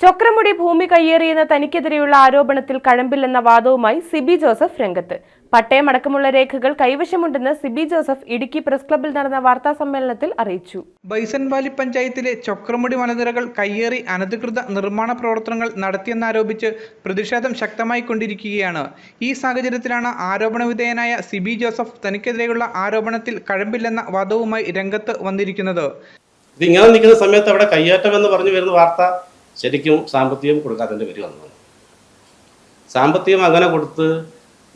ചൊക്രമുടി ഭൂമി കയ്യേറിയെന്ന തനിക്കെതിരെയുള്ള ആരോപണത്തിൽ കഴമ്പില്ലെന്ന വാദവുമായി സിബി ജോസഫ് രംഗത്ത്. പട്ടയമടക്കമുള്ള രേഖകൾ കൈവശമുണ്ടെന്ന് സിബി ജോസഫ് ഇടുക്കി പ്രസ് ക്ലബ്ബിൽ നടന്ന വാർത്താ സമ്മേളനത്തിൽ അറിയിച്ചു. ബൈസൻവാലി പഞ്ചായത്തിലെ ചൊക്രമുടി മലനിരകൾ കയ്യേറി അനധികൃത നിർമ്മാണ പ്രവർത്തനങ്ങൾ നടത്തിയെന്നാരോപിച്ച് പ്രതിഷേധം ശക്തമായി കൊണ്ടിരിക്കുകയാണ്. ഈ സാഹചര്യത്തിലാണ് ആരോപണ വിധേയനായ സിബി ജോസഫ് തനിക്കെതിരെയുള്ള ആരോപണത്തിൽ കഴമ്പില്ലെന്ന വാദവുമായി രംഗത്ത് വന്നിരിക്കുന്നത്. ഇത് ഇങ്ങനെ നിൽക്കുന്ന സമയത്ത് അവിടെ കയ്യേറ്റം എന്ന് പറഞ്ഞു വരുന്ന വാർത്ത ശരിക്കും സാമ്പത്തികം കൊടുക്കാത്തതിന്റെ പേര് വന്നതാണ്. സാമ്പത്തികം അങ്ങനെ കൊടുത്ത്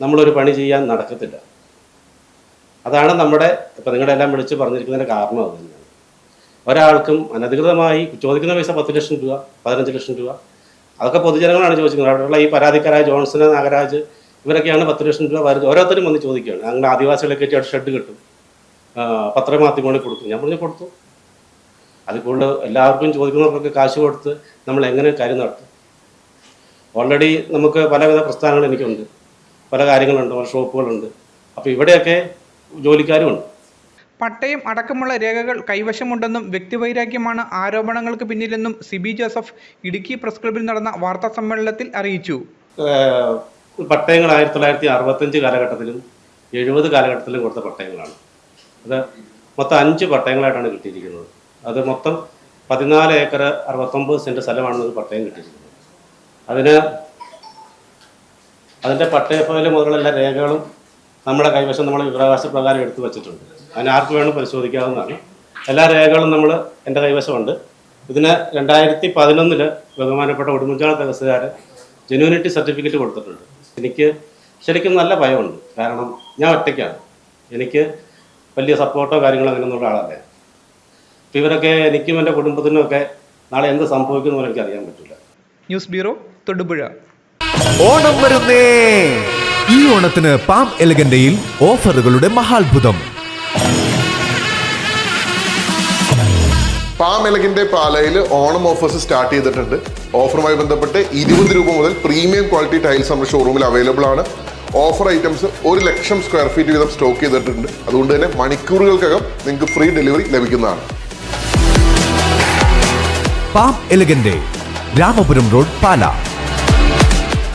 നമ്മളൊരു പണി ചെയ്യാൻ നടക്കത്തില്ല. അതാണ് നമ്മുടെ ഇപ്പം നിങ്ങളെല്ലാം വിളിച്ച് പറഞ്ഞിരിക്കുന്നതിന്റെ കാരണം അത് തന്നെയാണ്. ഒരാൾക്കും അനധികൃതമായി ചോദിക്കുന്ന പൈസ പത്ത് ലക്ഷം രൂപ പതിനഞ്ച് ലക്ഷം രൂപ അതൊക്കെ പൊതുജനങ്ങളാണ് ചോദിക്കുന്നത്. അവിടെയുള്ള ഈ പരാതിക്കാരായ ജോൺസൺ നാഗരാജ് ഇവരൊക്കെയാണ് പത്ത് ലക്ഷം രൂപ വരുന്നത്. ഓരോരുത്തരും വന്ന് ചോദിക്കുകയാണ്. അങ്ങനെ ആദിവാസികളെ കയറ്റി അവിടെ ഷെഡ് കിട്ടും. പത്രമാധ്യമങ്ങളിൽ കൊടുക്കും. ഞാൻ പറഞ്ഞു കൊടുത്തു. കൂടുതൽ എല്ലാവർക്കും ചോദിക്കുന്നവർക്കൊക്കെ കാശ് കൊടുത്ത് നമ്മൾ എങ്ങനെ കാര്യം നടത്തും? ഓൾറെഡി നമുക്ക് പലവിധ പ്രസ്ഥാനങ്ങൾ എനിക്കുണ്ട്. പല കാര്യങ്ങളുണ്ട്. പല ഷോപ്പുകളുണ്ട്. അപ്പോൾ ഇവിടെയൊക്കെ ജോലിക്കാരുമുണ്ട്. പട്ടയം അടക്കമുള്ള രേഖകൾ കൈവശമുണ്ടെന്നും വ്യക്തിവൈരാഗ്യമാണ് ആരോപണങ്ങൾക്ക് പിന്നിലെന്നും സിബി ജോസഫ് ഇടുക്കി പ്രസ് ക്ലബിൽ നടന്ന വാർത്താ സമ്മേളനത്തിൽ അറിയിച്ചു. പട്ടയങ്ങൾ ആയിരത്തി തൊള്ളായിരത്തി അറുപത്തഞ്ച് കാലഘട്ടത്തിലും എഴുപത് കാലഘട്ടത്തിലും കൊടുത്ത പട്ടയങ്ങളാണ്. അത് മൊത്തം അഞ്ച് പട്ടയങ്ങളായിട്ടാണ് കിട്ടിയിരിക്കുന്നത്. അത് മൊത്തം പതിനാല് ഏക്കർ അറുപത്തൊമ്പത് സെന്റ് സ്ഥലമാണ് ഒരു പട്ടയം കിട്ടിയിരിക്കുന്നത് അതിന് അതിന്റെ പട്ടയപ്പോലെ മുതലുള്ള രേഖകളും നമ്മുടെ കൈവശം നമ്മൾ വിവരാവകാശ പ്രകാരം എടുത്തു വച്ചിട്ടുണ്ട്. അതിന് ആർക്ക് വേണം പരിശോധിക്കാവുന്നതാണ്. എല്ലാ രേഖകളും നമ്മൾ എന്റെ കൈവശമുണ്ട്. ഇതിന് രണ്ടായിരത്തി പതിനൊന്നിൽ ബഹുമാനപ്പെട്ട ഉടുമ്പൻചാണ തഹസിൽദാർ ജെന്യൂനിറ്റി സർട്ടിഫിക്കറ്റ് കൊടുത്തിട്ടുണ്ട്. എനിക്ക് ശരിക്കും നല്ല ഭയമുണ്ട്. കാരണം ഞാൻ ഒറ്റയ്ക്കാണ്. എനിക്ക് വലിയ സപ്പോർട്ടോ കാര്യങ്ങളോ അങ്ങനെയൊന്നുള്ള ആളല്ല. ഇവരൊക്കെ എനിക്കും എന്റെ കുടുംബത്തിനും ഒക്കെ നാളെ എന്ത് സംഭവിക്കുന്നു എനിക്ക് അറിയാൻ പറ്റില്ല. News bureau Thodupuzha. ഓണം വരുന്നേ. ഈ ഓണത്തിന് പാം എലഗന്റയിൽ ഓഫറുകളുടെ മഹാത്ഭുതം. പാം എലഗിന്റെ പാലയിൽ ഓണം ഓഫേഴ്സ് സ്റ്റാർട്ട് ചെയ്തിട്ടുണ്ട്. ഓഫറുമായി ബന്ധപ്പെട്ട് ഇരുപത് രൂപ മുതൽ പ്രീമിയം ക്വാളിറ്റി ടൈൽസ് നമ്മുടെ ഷോറൂമിൽ അവൈലബിൾ ആണ്. ഓഫർ ഐറ്റംസ് ഒരു ലക്ഷം സ്ക്വയർ ഫീറ്റ് വീതം സ്റ്റോക്ക് ചെയ്തിട്ടുണ്ട്. അതുകൊണ്ട് തന്നെ മണിക്കൂറുകൾക്കകം നിങ്ങൾക്ക് ഫ്രീ ഡെലിവറി ലഭിക്കുന്നതാണ്. പാം എലഗന്റെ രാമപുരം റോഡ് പാല.